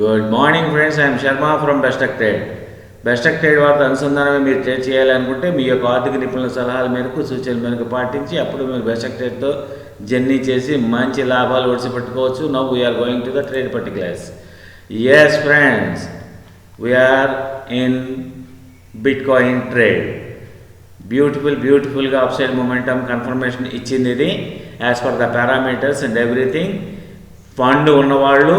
Good morning friends I'm Sharma from బెస్టక్ trade బెస్టక్ trade వారితో అనుసంధానమే మీరు ట్రేడ్ చేయాలనుకుంటే మీ యొక్క ఆర్థిక నిపుణుల సలహాల మేరకు సూచనల మేరకు పాటించి అప్పుడు మీరు బెస్టక్ ట్రేడ్తో జర్నీ చేసి మంచి లాభాలు ఒడిసిపెట్టుకోవచ్చు. Now we're going to the trade particulars yes friends we're in bitcoin trade beautiful బ్యూటిఫుల్గా అప్సైడ్ మూమెంటం కన్ఫర్మేషన్ ఇచ్చింది ఇది. As per the parameters and everything fund ఉన్నవాళ్ళు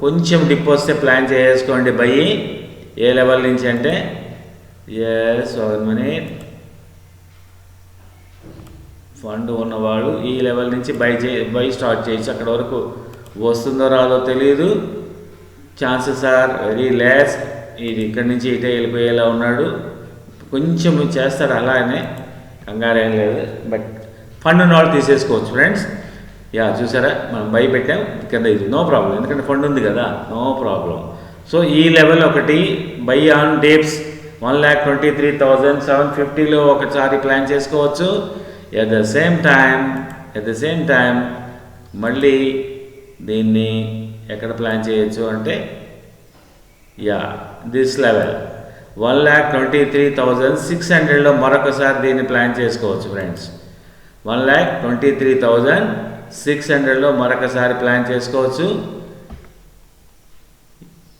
కొంచెం డిప్ వస్తే ప్లాన్ చేసుకోండి బై. ఏ లెవెల్ నుంచి అంటే ఎస్ వన్ మినిట్. ఫండ్ ఉన్నవాడు ఈ లెవెల్ నుంచి బై చే బై స్టార్ట్ చేయొచ్చు. అక్కడ వరకు వస్తుందో రాదో తెలియదు ఛాన్సెస్ ఆర్ వెరీ లెస్. ఇది ఇక్కడి నుంచి ఇటే వెళ్ళిపోయేలా ఉన్నాడు. కొంచెం చేస్తారు అలానే. కంగారేం లేదు. బట్ ఫండ్ ఉన్న వాళ్ళు తీసేసుకోవచ్చు ఫ్రెండ్స్. యా చూసారా? మనం బై పెట్టాం కింద ఇది. No problem. ఎందుకంటే ఫండ్ ఉంది కదా. No problem. సో ఈ లెవెల్ ఒకటి buy on dips one lakh twenty three thousand seven ఫిఫ్టీలో ఒకసారి ప్లాన్ చేసుకోవచ్చు. At the same time at the same time మళ్ళీ దీన్ని ఎక్కడ ప్లాన్ చేయొచ్చు అంటే yeah this level one lakh twenty three thousand six హండ్రెడ్లో మరొకసారి దీన్ని ప్లాన్ చేసుకోవచ్చు friends one lakh twenty three thousand six హండ్రెడ్లో మరొకసారి ప్లాన్ చేసుకోవచ్చు.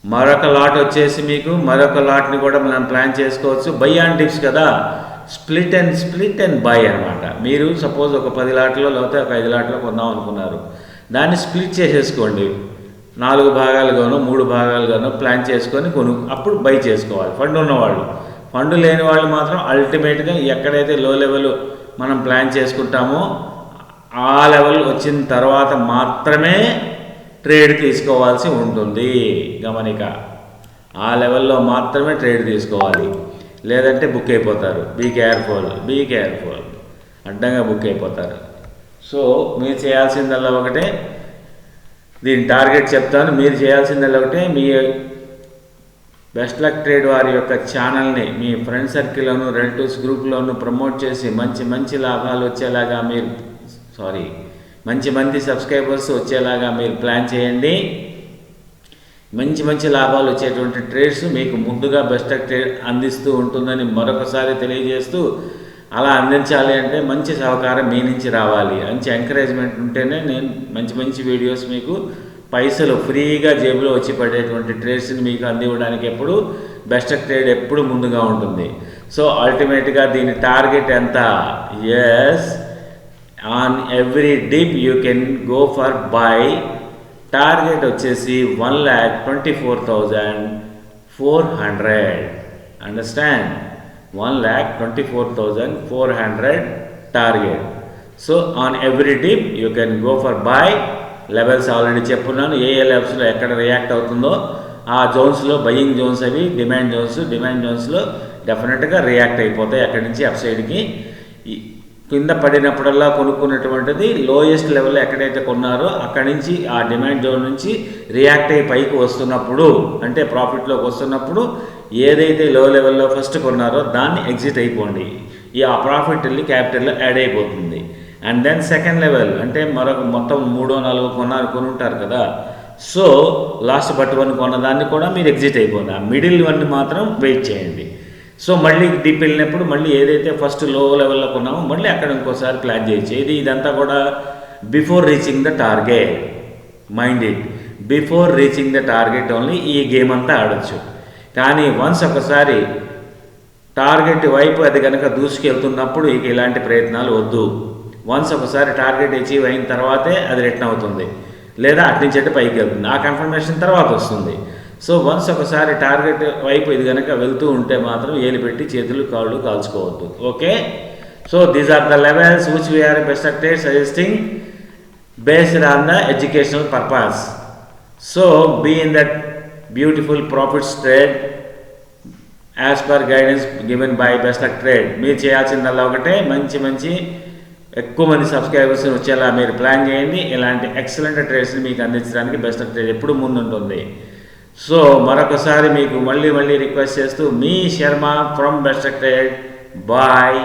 మరొక లాట్ వచ్చేసి మీకు మరొక లాట్ని కూడా మనం ప్లాన్ చేసుకోవచ్చు. బై అండ్ డిప్స్ కదా? Split and split and buy అనమాట మీరు సపోజ్ ఒక పది లాట్లో లేకపోతే ఒక ఐదు లాట్లో కొన్నాం అనుకున్నారు. దాన్ని స్ప్లిట్ చేసేసుకోండి. నాలుగు భాగాలుగానో మూడు భాగాలుగానో ప్లాన్ చేసుకొని కొను అప్పుడు బై చేసుకోవాలి. ఫండ్ ఉన్నవాళ్ళు. ఫండ్ లేని వాళ్ళు మాత్రం అల్టిమేట్గా ఎక్కడైతే లో లెవెల్ మనం ప్లాన్ చేసుకుంటామో ఆ లెవెల్ వచ్చిన తర్వాత మాత్రమే ట్రేడ్ తీసుకోవాల్సి ఉంటుంది. గమనిక. ఆ లెవెల్లో మాత్రమే ట్రేడ్ తీసుకోవాలి. లేదంటే బుక్ అయిపోతారు. Be careful be careful. అడ్డంగా బుక్ అయిపోతారు. సో మీరు చేయాల్సిందల్లా ఒకటే. దీని టార్గెట్ చెప్తాను. మీరు చేయాల్సిందల్లా ఒకటే. మీ బెస్ట్ లక్ ట్రేడ్ వారి యొక్క ఛానల్ని మీ ఫ్రెండ్ సర్కిల్లోను రిలేటివ్స్ గ్రూప్లోను ప్రమోట్ చేసి మంచి మంచి లాభాలు వచ్చేలాగా మీరు సారీ మంచి మంది సబ్స్క్రైబర్స్ వచ్చేలాగా మీరు ప్లాన్ చేయండి. మంచి మంచి లాభాలు వచ్చేటువంటి ట్రేడ్స్ మీకు ముందుగా బెస్ట్ ట్రేడ్ అందిస్తూ ఉంటుందని మరొకసారి తెలియజేస్తూ అలా అందించాలి అంటే మంచి సహకారం మీ నుంచి రావాలి. మంచి ఎంకరేజ్మెంట్ ఉంటేనే నేను మంచి మంచి వీడియోస్ మీకు పైసలు ఫ్రీగా జేబులో వచ్చి పడేటువంటి ట్రేడ్స్ని మీకు అందివ్వడానికి ఎప్పుడు బెస్ట్ ట్రేడ్ ఎప్పుడు ముందుగా ఉంటుంది. సో అల్టిమేట్గా దీని టార్గెట్ ఎంత? Yes on every dip you can go for buy target వచ్చేసి one lakh twenty four thousand four hundred understand one lakh twenty four thousand four hundred target so on every dip you can go for buy levels already చెప్పున్నాను. ఏ ఏ లెవెల్స్లో ఎక్కడ react అవుతుందో ఆ జోన్స్లో buying zones అవి demand zones demand జోన్స్లో డెఫినెట్గా రియాక్ట్ అయిపోతాయి అక్కడి నుంచి అప్ సైడ్కి కింద పడినప్పుడల్లా కొనుక్కున్నటువంటిది లోయెస్ట్ లెవెల్ ఎక్కడైతే కొన్నారో అక్కడి నుంచి ఆ డిమాండ్ జోన్ నుంచి రియాక్ట్ అయ్యి పైకి వస్తున్నప్పుడు అంటే ప్రాఫిట్లోకి వస్తున్నప్పుడు ఏదైతే లో లెవెల్లో ఫస్ట్ కొన్నారో దాన్ని ఎగ్జిట్ అయిపోండి. ఈ ఆ ప్రాఫిట్ వెళ్ళి క్యాపిటల్లో యాడ్ అయిపోతుంది. అండ్ దెన్ సెకండ్ లెవెల్ అంటే మరొక మొత్తం మూడో నాలుగో కొన్నారు కొనుంటారు కదా. సో లాస్ట్ బట్ వన్ కొన్నదాన్ని కూడా మీరు ఎగ్జిట్ అయిపోండి. ఆ మిడిల్ వన్ మాత్రం వెయిట్ చేయండి. సో మళ్ళీ డీప్ వెళ్ళినప్పుడు మళ్ళీ ఏదైతే ఫస్ట్లో లెవెల్లో కొన్నామో మళ్ళీ అక్కడ ఇంకోసారి ప్లాన్ చేయొచ్చు ఇది ఇదంతా కూడా before reaching the target mind it before reaching the target only ఈ గేమ్ అంతా ఆడొచ్చు. కానీ వన్స్ ఒకసారి టార్గెట్ వైపు అది కనుక దూసుకెళ్తున్నప్పుడు ఇక ఇలాంటి ప్రయత్నాలు వద్దు. వన్స్ ఒకసారి టార్గెట్ అచీవ్ అయిన తర్వాతే అది రిటర్న్ అవుతుంది. లేదా అటు నుంచి అటు పైకి వెళ్తుంది. ఆ కన్ఫర్మేషన్ తర్వాత వస్తుంది. సో వన్స్ ఒకసారి టార్గెట్ వైపు ఇది కనుక వెళ్తూ ఉంటే మాత్రం ఏలు పెట్టి చేతులు కాళ్ళు కాల్చుకోవద్దు. Okay? So these are the levels which we're best suggesting based on the educational purpose so be in that beautiful profits trade as per guidance given by best అక్ ట్రేడ్ మీరు చేయాల్సిందల్లా ఒకటే మంచి మంచి ఎక్కువ మంది సబ్స్క్రైబర్స్ వచ్చేలా మీరు ప్లాన్ చేయండి. ఇలాంటి ఎక్సలెంట్ ట్రేడ్స్ని మీకు అందించడానికి బెస్ట్ ట్రేడ్ ఎప్పుడు ముందుంటుంది. సో మరొకసారి మీకు మళ్ళీ మళ్ళీ రిక్వెస్ట్ చేస్తూ మీ Sharma from best trade bye